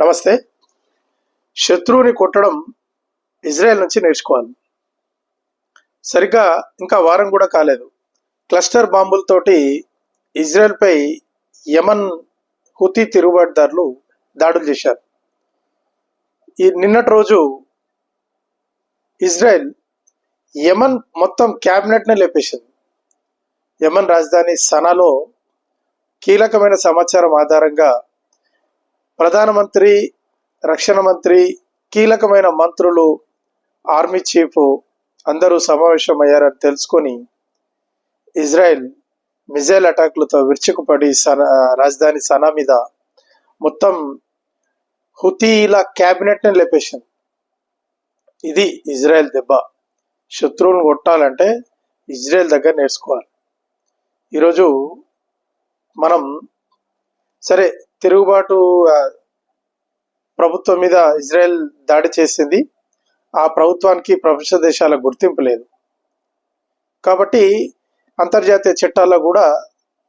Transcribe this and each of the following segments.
నమస్తే. శత్రువుని కొట్టడం ఇజ్రాయెల్ నుంచి నేర్చుకోవాలి. సరిగ్గా ఇంకా వారం కూడా కాలేదు. క్లస్టర్ బాంబులతోటి ఇజ్రాయెల్పై యమన్ హుతీ తిరుగుబాటుదారులు దాడులు చేశారు. ఈ నిన్నటి రోజు ఇజ్రాయెల్ యమన్ మొత్తం క్యాబినెట్నే లేపేసింది. యమన్ రాజధాని సనాలో కీలకమైన సమాచారం ఆధారంగా ప్రధానమంత్రి రక్షణ మంత్రి కీలకమైన మంత్రులు ఆర్మీ చీఫ్ అందరూ సమావేశమయ్యారని తెలుసుకొని ఇజ్రాయెల్ మిజైల్ అటాక్లతో విరుచుకుపడి సనా రాజధాని సనా మీద మొత్తం హుతీల క్యాబినెట్ని లేపేసింది. ఇది ఇజ్రాయెల్ దెబ్బ. శత్రువులను కొట్టాలంటే ఇజ్రాయెల్ దగ్గర నేర్చుకోవాలి. ఈరోజు మనం సరే తిరుగుబాటు ప్రభుత్వం మీద ఇజ్రాయెల్ దాడి చేసింది. ఆ ప్రభుత్వానికి ప్రపంచ దేశాల గుర్తింపు లేదు. కాబట్టి అంతర్జాతీయ చట్టాల్లో కూడా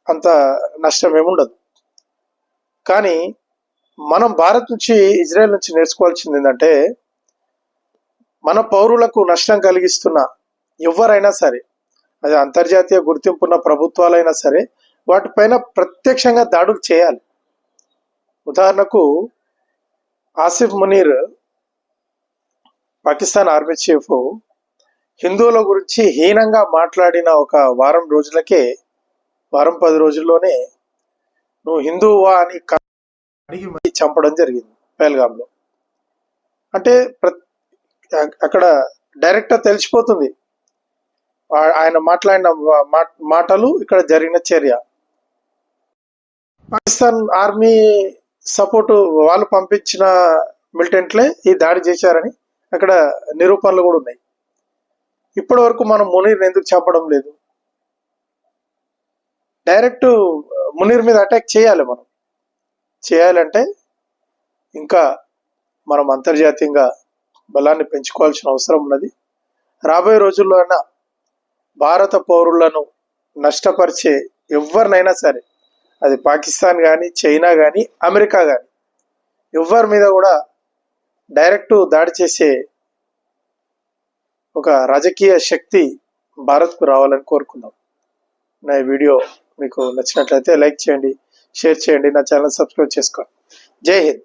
అంత నష్టం ఏముండదు కానీ మనం భారత్ నుంచి ఇజ్రాయెల్ నుంచి నేర్చుకోవాల్సింది ఏంటంటే మన పౌరులకు నష్టం కలిగిస్తున్న ఎవరైనా సరే అది అంతర్జాతీయ గుర్తింపున్న ప్రభుత్వాలైనా సరే వాటిపైన ప్రత్యక్షంగా దాడులు చేయాలి. ఉదాహరణకు ఆసిఫ్ మునీర్ పాకిస్తాన్ ఆర్మీ చీఫ్ హిందువుల గురించి హీనంగా మాట్లాడిన ఒక వారం రోజులకే వారం పది రోజుల్లోనే నువ్వు హిందువా అని అడిగి మరీ చంపడం జరిగింది పేల్గాంలో అంటే అక్కడ డైరెక్ట్గా తెలిసిపోతుంది. ఆయన మాట్లాడిన మా- మాటలు ఇక్కడ జరిగిన చర్య. పాకిస్తాన్ ఆర్మీ సపోర్ట్ వాళ్ళు పంపించిన మిలిటెంట్లే ఈ దాడి చేశారని అక్కడ నిరూపణలు కూడా ఉన్నాయి. ఇప్పటి వరకు మనం మునీర్ని ఎందుకు చంపడం లేదు? డైరెక్ట్ మునీర్ మీద అటాక్ చేయాలి మనం. చేయాలంటే ఇంకా మనం అంతర్జాతీయంగా బలాన్ని పెంచుకోవాల్సిన అవసరం ఉన్నది. రాబోయే రోజుల్లో అయినా భారత పౌరులను నష్టపరిచే ఎవరినైనా సరే అది పాకిస్తాన్ కానీ చైనా కానీ అమెరికా కానీ ఎవరి మీద కూడా డైరెక్ట్ దాడి చేసే ఒక రాజకీయ శక్తి భారత్కు రావాలని కోరుకుందాం. నా ఈ వీడియో మీకు నచ్చినట్లయితే లైక్ చేయండి షేర్ చేయండి నా ఛానల్ సబ్స్క్రైబ్ చేసుకోండి. జై హింద్.